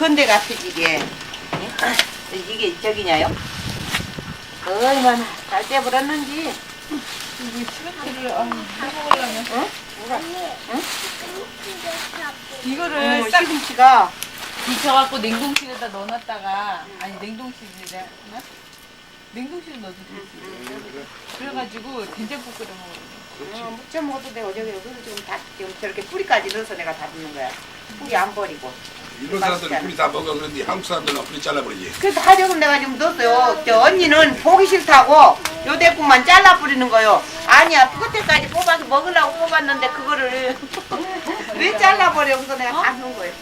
건데 같으지게 이게 저기냐요? 얼마나 잘 떼버렸는지. 이게 시멘트를 아, 해먹으려면. 이거를 어, 딱 시금치가. 뒤쳐갖고 냉동실에다 넣어놨다가 아니 냉동실에 냉동실에 넣어도 되지 그래가지고 된장국 끓여 먹어요. 어, 무쳐 먹어도 되고 저기 그래서 지금 다 지금 저렇게 뿌리까지 넣어서 내가 다 넣는 거야. 뿌리 안 버리고 일본 사람들은 뿌리 다 먹어 그런데 한국 사람들은 뿌리 잘라버리지. 그래서 하려고 내가 지금 넣었어요. 저 언니는 보기 싫다고 요 대꾸만 잘라 뿌리는 거요. 아니야 끝에까지 뽑아서 먹으려고 뽑았는데 그거를 왜 잘라 버려? 그래서 내가 다 넣은 거예요.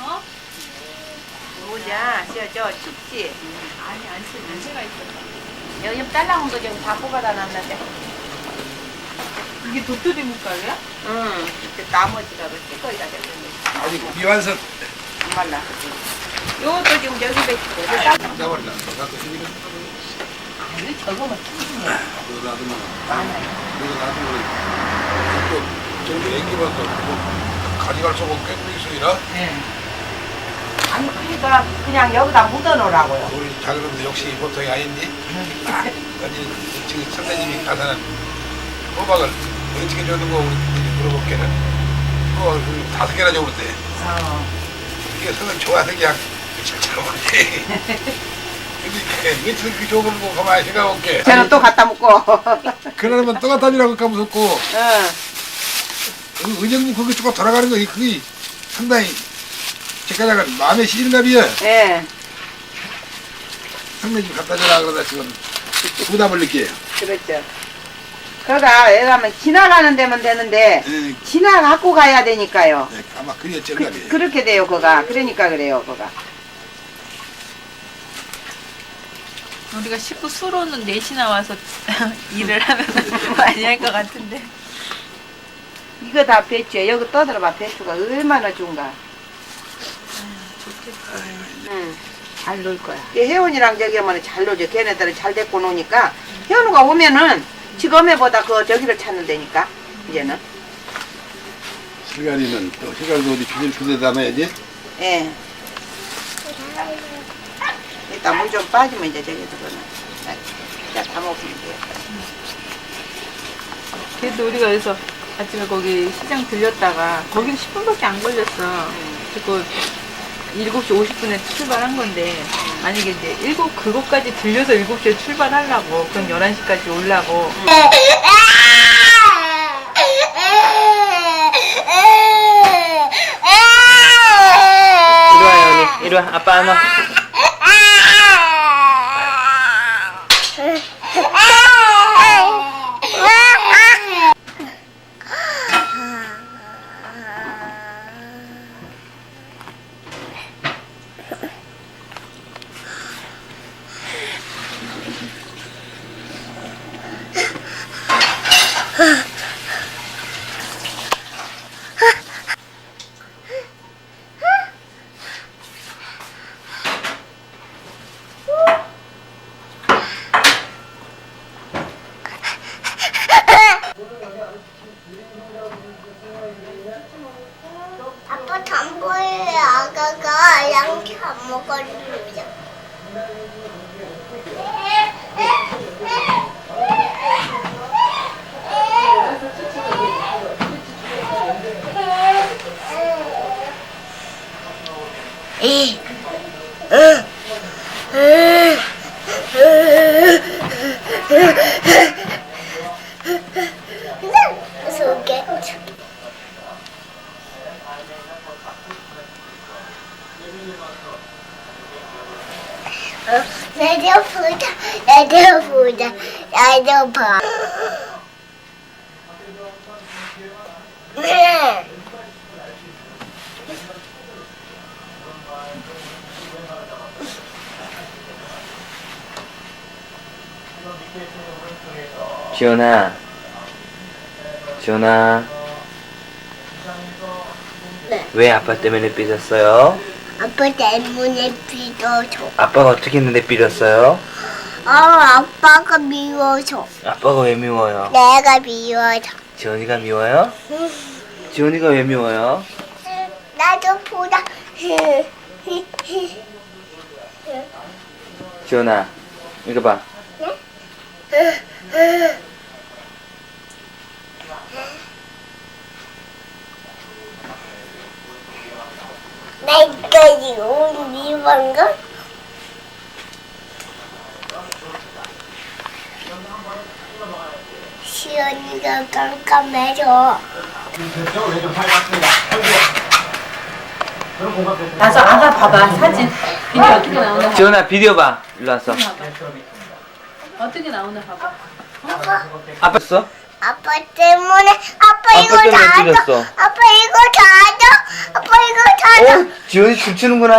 어? 뭐냐 저, 저 춥지. 아니 안치 냄새가 있어 여기 좀 잘라온 거 지금 다 뽑아다 놨는데. 이게 도토리 물가루야? 응 그때 나머지가 그 찌꺼기가 됐는데. 아직 미완성 안 말라 요것도 지금 여기 배치고 여기 딱 잡아버린다. 갖고 있으니까 아니 저거만 튀기네 그거 놔두면 많아요 그거 놔두면 또 저기 애기만 또 가져갈 수 없고 꽤 있으리라. 아니 그러니까 그냥 여기다 묻어놓으라고요 우리 작은 역시 보통이 아닌데. 아, 아니 지금 선배님이 가서는 호박을 어떻게 주는 거 우리 물어볼게는. 호박을 그 다섯 개나 줘버렸대. 어. 성은 좋아서 그냥 칠칠 오는데. 근데 며칠 그 좋은 거 가만히 생각해볼게. 저는 또 갖다 묻고 그러면 또 갖다 주라고 할까 무섭고 응. 그 은영님 거기 쭉 돌아가는 거 그게 상당히 제가다가 마음에 비요 예 상당히 좀 갖다 주라 그러다 지금 부담을 느껴요 그렇죠 그러다 왜 가면 지나가는 데면 되는데 예, 지나 갖고 가야 되니까요. 예, 아마 그랬을까 그, 비 그렇게 돼요 그가. 그러니까 그래요 그가. 우리가 식구 수로는 넷이 나 와서 일을 하면 많이 할 것 같은데. 이거 다 배추야 여기 떠들어봐 배추가. 얼마나 좋은가. 응. 잘 놀 거야. 혜원이랑 저기 하면 잘 놀죠. 걔네들은 잘 데리고 노니까 혜원이가 오면은 지금에보다 그 저기를 찾는다니까 이제는 시간이는 또 시간도 어디 주질 주제 담아야지 예. 일단 물 좀 빠지면 이제 저기 그거는 자, 다 먹으면 되겠다. 그래도 우리가 여기서 아침에 거기 시장 들렸다가 거기는 10분밖에 안 걸렸어 그리고 7시 50분에 출발한 건데 만약에 이제 7 그것까지 들려서 7시에 출발하려고 그럼 11시까지 오려고. 이리 와 연이 이리 와 아빠 안와 아빠 담보에 아가가 양치 안 먹어주죠. 속에 나도 보자, 나도 보자, 나도 봐. 네. 지연아, 지연아. 네. 왜 아빠 때문에 삐졌어요? 아빠 때문에 비도줘. 아빠가 어떻게 했는데 삐졌어요? 아, 아빠가 미워서. 아빠가 왜 미워요? 내가 미워서. 지연이가 미워요? 지연이가 왜 미워요? 나도 보자. 지원아, 이거 봐. 나 이거 이번가 시연이가 깜깜해져 나서 아가 봐봐 사진 비디오 어떻게 나오나 봐봐. 지원아, 비디오 봐. 일로 왔어. 어떻게 나오나 봐봐 아빠 어 아빠 때문에 아빠 이거 때문에 다 찔렸어. 줘 아빠 이거 다 줘 아빠 이거 다 줘. 어, 지원이 춤추는구나.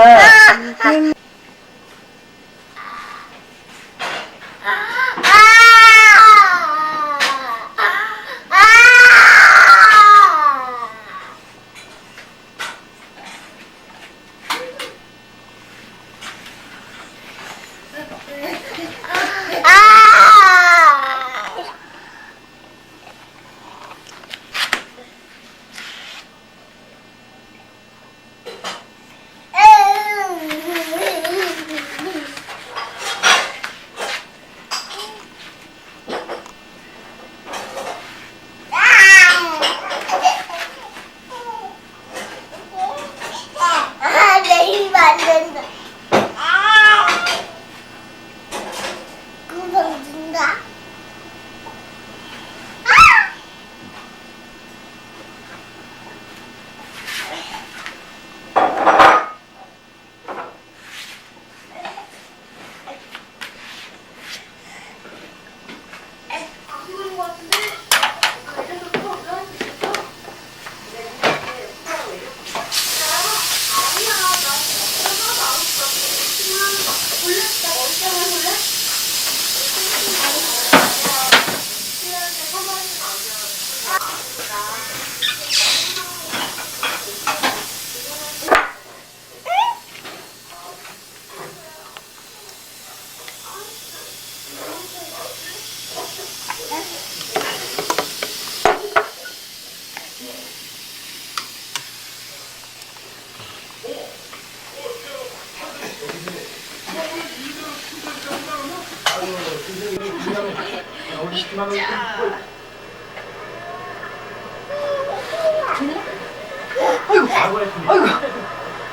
아, 내힘 안 된다. 구멍 준다.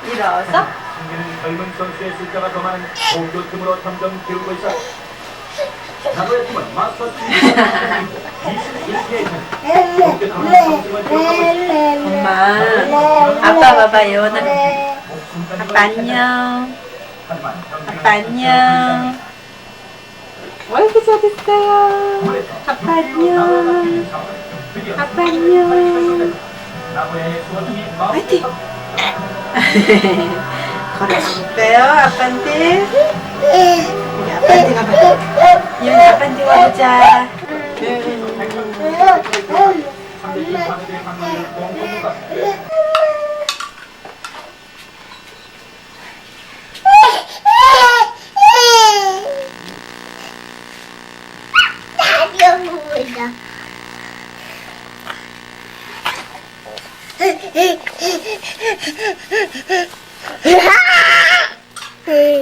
일어서 신기는 젊은 선수의 숫자가 더 많은 공교팀으로 점점 기울고 있어. 자고의 팀은 마스터 21회전 공교팀은 점수가 기록하고 있어. 엄마 아빠 봐봐 예원아 아빠 안녕 아빠 안녕 어이구 잘했어요. 아빠 안녕 아빠 안녕 화이팅. 걸어줄까요 아빠한테? 우리 아빠한테 가봐. 예원이 아빠한테 가보자. 상대팀 관계의 강력을 공통무가 다녀보자.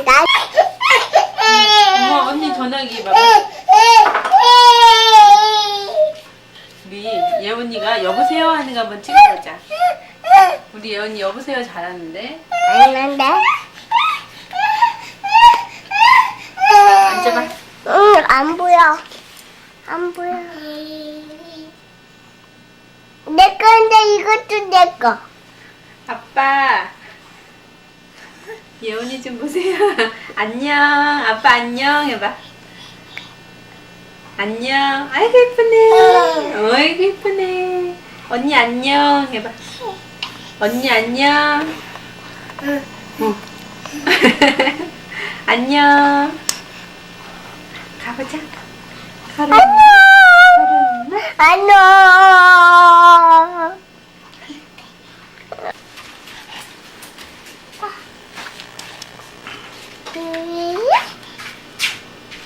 나 엄마 언니 전화기 봐봐 우리 예원이가 여보세요 하는 거 한번 찍어보자. 우리 예원이 여보세요 잘하는데? 아닌데? 앉아봐. 응, 안 보여. 안 보여. 내 건데 이것도 내 거. 아빠. 예원이 좀 보세요. 안녕. 아빠 안녕. 해봐 안녕. 아이고 예쁘네. 어이구 예쁘네. 언니 안녕. 해봐. 언니 안녕. 응. 안녕. 가보자. 가라 안녕.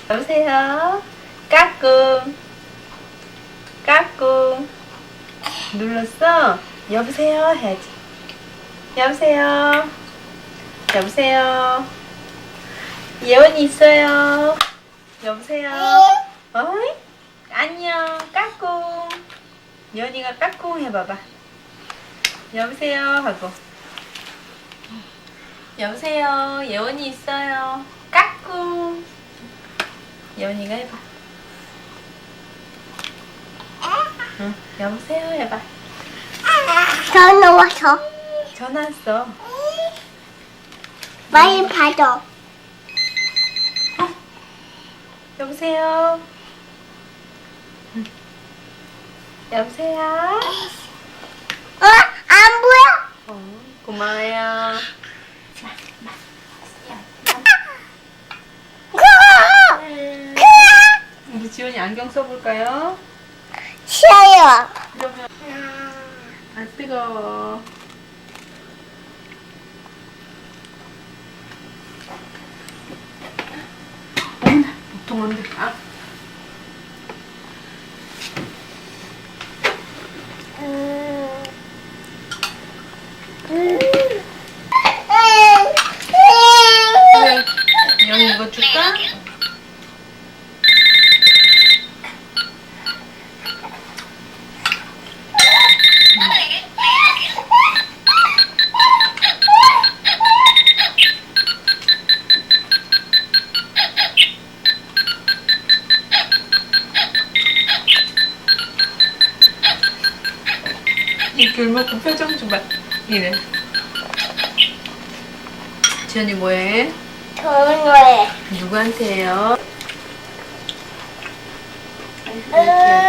여보세요. 까꿍. 까꿍. 눌렀어? 여보세요? 해야지. 여보세요? 여보세요. 예원이 있어요. 여보세요. 어이? 안녕. 까꿍. 예원이가 까꿍 해봐봐. 여보세요. 하고. 여보세요. 예원이 있어요. 까꿍. 예원이가 해봐. 응. 여보세요. 해봐. 전화 와서 전화 왔어. 많이 받아. 여보세요. 응. 여보세요. 어? 안 보여? 어, 고마워요. 우리 지원이 안경 써볼까요? 그러면 아 뜨거워. 어머나 보통 안 돼. 아, 이 귤먹고 표정 좀 봐. 이래. 지연이 뭐해? 좋은 거에. 누구한테 해요? 지연아